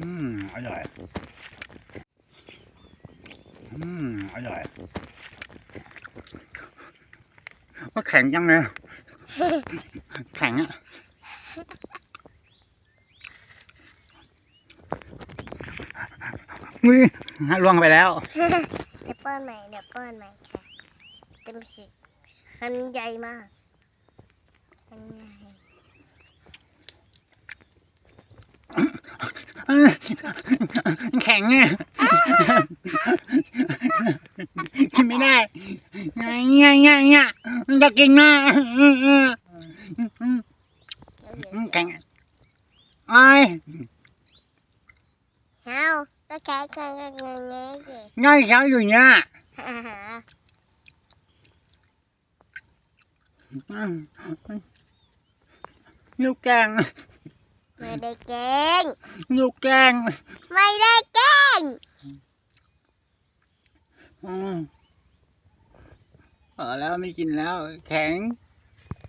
อืมอร่อยอืมอร่อยว่าแข็งจังเลยแข็งอะมือล่วงไปแล้วเดี๋ยวป้อนใหม่เดี๋ยวป้อนใหม่ค่ะเต็มสิบอันใหญ่มากอันใหญ่ แข็งเนี่ยกินไม่ได้ไงไงไงไงมันจะกินนะเดี๋ยวเดี๋ยวแข็งไอ้เฮ้าก็แค่แค่แค่แค่แค่แค่ง่ายเช้าอยู่เนี่ยฮ่าฮ่าลูกแกง ไม่ได้เก่งลูกแกงไม่ได้เก่งอืมพอแล้วไม่กินแล้ว แข็ง